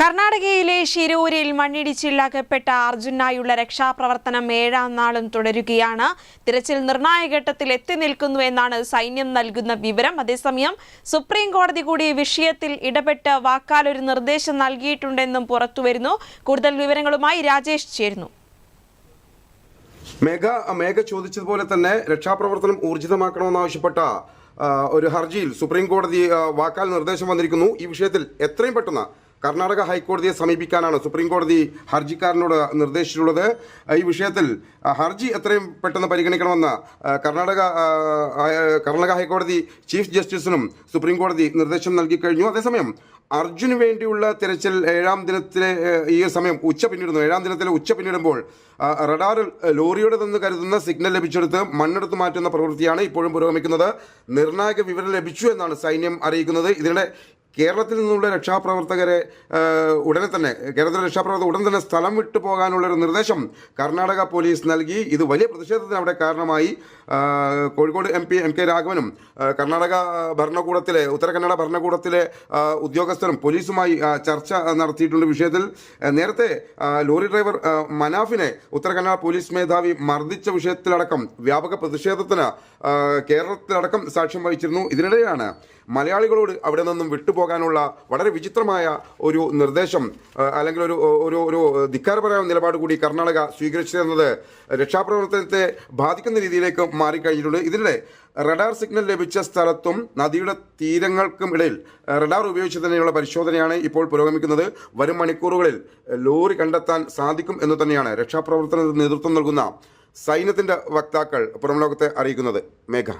കർണാടകയിലെ ഷിരൂരിൽ മണ്ണിടിച്ചിലകപ്പെട്ട അർജുനായുള്ള രക്ഷാപ്രവർത്തനം ഏഴാം നാളും തുടരുകയാണ്. തിരച്ചിൽ നിർണായക ഘട്ടത്തിൽ എത്തി നിൽക്കുന്നു എന്നാണ് സൈന്യം നൽകുന്ന വിവരം. അതേസമയം സുപ്രീം കോടതി കൂടി വിഷയത്തിൽ ഇടപെട്ട് വാക്കാൽ ഒരു നിർദ്ദേശം നൽകിയിട്ടുണ്ടെന്നും പുറത്തുവരുന്നു. കൂടുതൽ വിവരങ്ങളുമായി രാജേഷ് ചേരുന്നു. മേഘ മേഘ ചോദിച്ചതുപോലെ തന്നെ രക്ഷാപ്രവർത്തനം ഊർജിതമാക്കണമെന്നാവശ്യപ്പെട്ട ഒരു ഹർജിയിൽ സുപ്രീം കോടതി വാക്കാൽ നിർദ്ദേശം വന്നിരിക്കുന്നു. ഈ വിഷയത്തിൽ എത്രയും പെട്ടെന്ന് കർണാടക ഹൈക്കോടതിയെ സമീപിക്കാനാണ് സുപ്രീം കോടതി ഹർജിക്കാരനോട് നിർദ്ദേശിച്ചിട്ടുള്ളത്. ഈ വിഷയത്തിൽ ഹർജി എത്രയും പെട്ടെന്ന് പരിഗണിക്കണമെന്ന് കർണാടക കർണാടക ഹൈക്കോടതി ചീഫ് ജസ്റ്റിസിനും സുപ്രീം കോടതി നിർദ്ദേശം നൽകി കഴിഞ്ഞു. അതേസമയം അർജുന് വേണ്ടിയുള്ള തിരച്ചിൽ ഏഴാം ദിനത്തിലെ ഈ സമയം ഉച്ച പിന്നിടുന്നു. ഏഴാം ദിനത്തിലെ ഉച്ച പിന്നിടുമ്പോൾ റഡാറിൽ ലോറിയുടേതെന്ന് കരുതുന്ന സിഗ്നൽ ലഭിച്ചെടുത്ത് മണ്ണെടുത്ത് മാറ്റുന്ന പ്രവൃത്തിയാണ് ഇപ്പോഴും പുരോഗമിക്കുന്നത്. നിർണായക വിവരം ലഭിച്ചു എന്നാണ് സൈന്യം അറിയിക്കുന്നത്. ഇതിനിടെ കേരളത്തിൽ നിന്നുള്ള രക്ഷാപ്രവർത്തകരെ ഉടനെ തന്നെ കേരളത്തിലെ രക്ഷാപ്രവർത്തകർ ഉടൻ തന്നെ സ്ഥലം വിട്ടു പോകാനുള്ളൊരു നിർദ്ദേശം കർണാടക പോലീസ് നൽകി. ഇത് വലിയ പ്രതിഷേധത്തിന് അവിടെ കാരണമായി. Kozhikode M P M K രാഘവനും Karnataka ഭരണകൂടത്തിലെ ഉത്തര കന്നഡ ഭരണകൂടത്തിലെ ഉദ്യോഗസ്ഥരും പോലീസുമായി ചർച്ച നടത്തിയിട്ടുണ്ട് വിഷയത്തിൽ. നേരത്തെ ലോറി ഡ്രൈവർ മനാഫിനെ ഉത്തര കന്നഡ പോലീസ് മേധാവി മർദ്ദിച്ച വിഷയത്തിലടക്കം വ്യാപക പ്രതിഷേധത്തിന് കേരളത്തിലടക്കം സാക്ഷ്യം വഹിച്ചിരുന്നു. ഇതിനിടെയാണ് മലയാളികളോട് അവിടെ നിന്നും വിട്ടുപോകാനുള്ള വളരെ വിചിത്രമായ ഒരു നിർദ്ദേശം അല്ലെങ്കിൽ ഒരു ഒരു ഒരു ധിക്കാരപരമായ നിലപാട് കൂടി കർണാടക സ്വീകരിച്ചതെന്നത് രക്ഷാപ്രവർത്തനത്തെ ബാധിക്കുന്ന രീതിയിലേക്ക് മാറിക്കഴിഞ്ഞിട്ടുണ്ട്. ഇതിനിടെ റഡാർ സിഗ്നൽ ലഭിച്ച സ്ഥലത്തും നദിയുടെ തീരങ്ങൾക്കും ഇടയിൽ റഡാർ ഉപയോഗിച്ച് തന്നെയുള്ള പരിശോധനയാണ് ഇപ്പോൾ പുരോഗമിക്കുന്നത്. വരും മണിക്കൂറുകളിൽ ലോറി കണ്ടെത്താൻ സാധിക്കും എന്ന് തന്നെയാണ് രക്ഷാപ്രവർത്തനത്തിന് നേതൃത്വം നൽകുന്ന സൈന്യത്തിന്റെ വക്താക്കൾ പുറം ലോകത്തെ അറിയിക്കുന്നത്. മേഘ.